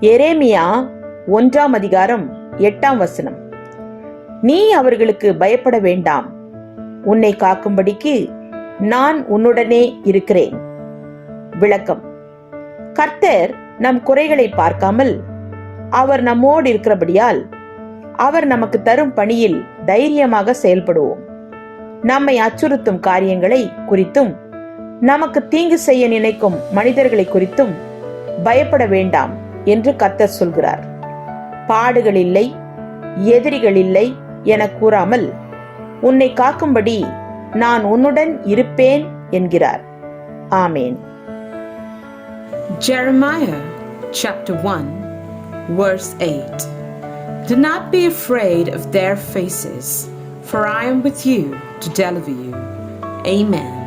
எரேமியா ஒன்றாம் அதிகாரம் எட்டாம் வசனம். நீ அவர்களுக்கு பயப்பட வேண்டாம். உன்னை காக்கும்படிக்கு நான் உன்னுடனே இருக்கிறேன். விளக்கம். கர்த்தர் நம் குறைகளை பார்க்காமல் அவர் நம்மோடு இருக்கிறபடியால் அவர் நமக்கு தரும் பணியில் தைரியமாக செயல்படுவோம். நம்மை அச்சுறுத்தும் காரியங்களை குறித்தும் நமக்கு தீங்கு செய்ய நினைக்கும் மனிதர்களை குறித்தும் பயப்பட வேண்டாம். என்று கர்த்தர் சொல்கிறார் பாடுகள் இல்லை எதிரிகள் இல்லை என கூறாமல் உன்னை காக்கும்படி நான் உன்னுடன் இருப்பேன் என்கிறார் ஆமேன் Jeremiah chapter 1, verse 8. Do not be afraid of their faces, for I am with you to deliver you. Amen.